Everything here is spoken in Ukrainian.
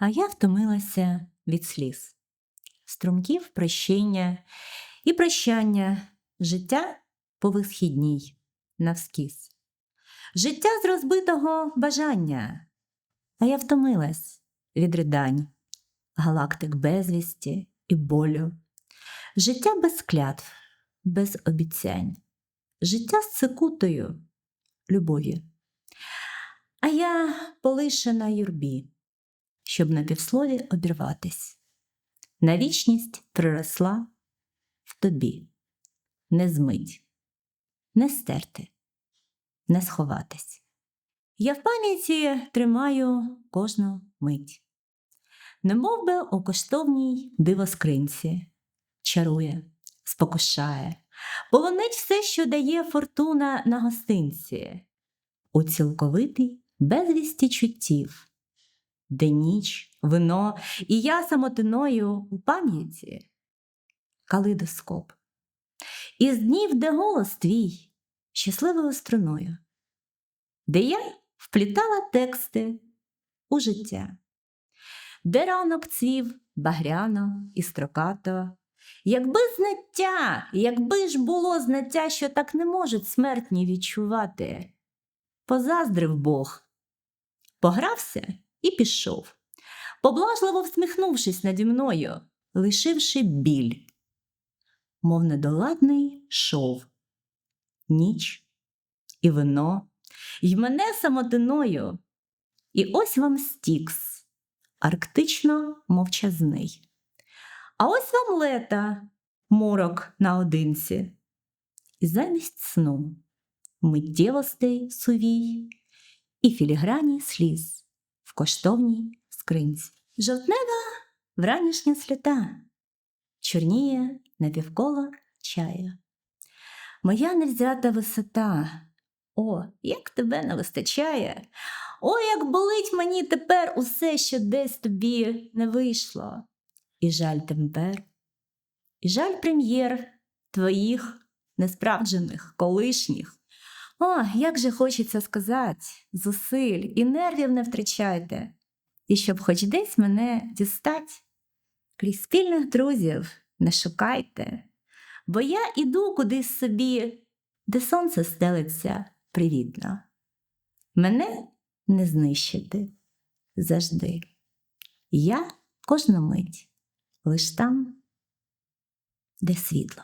А я втомилася від сліз, струмків прощення і прощання, життя по висхідній навскіз, життя з розбитого бажання, а я втомилась від ридань, галактик безвісті і болю, життя без клятв, без обіцянь, життя з цикутою любові. А я полишена юрбі, щоб на півслові обірватись. На вічність приросла в тобі, не змить, не стерти, не сховатись. Я в пам'яті тримаю кожну мить, немов би у коштовній дивоскринці, чарує, спокушає, полонить все, що дає фортуна на гостинці, у цілковитий безвісті чуттів, де ніч, вино, і я самотиною у пам'яті, калейдоскоп. Із днів, де голос твій щасливою струною, де я вплітала тексти у життя, де ранок цвів багряно і строкато, якби знаття, якби ж було знаття, що так не можуть смертні відчувати, позаздрив Бог, погрався і пішов, поблажливо всміхнувшись наді мною, лишивши біль, мов недоладний шов, ніч і вино, й мене самотиною, і ось вам стікс, арктично мовчазний. А ось вам лета, морок наодинці, і замість сну миттєвостей сувій і філіграні сліз коштовній скринці. Жовтнева вранішня сліта чорніє напівколо чая. Моя невзята висота, о, як тебе не вистачає! О, як болить мені тепер усе, що десь тобі не вийшло. І жаль темпер, і жаль прем'єр твоїх несправджених, колишніх. О, як же хочеться сказати, зусиль і нервів не втрачайте, і щоб хоч десь мене дістать, крізь спільних друзів не шукайте, бо я іду кудись собі, де сонце стелиться привітно. Мене не знищити завжди. Я кожну мить лиш там, де світло.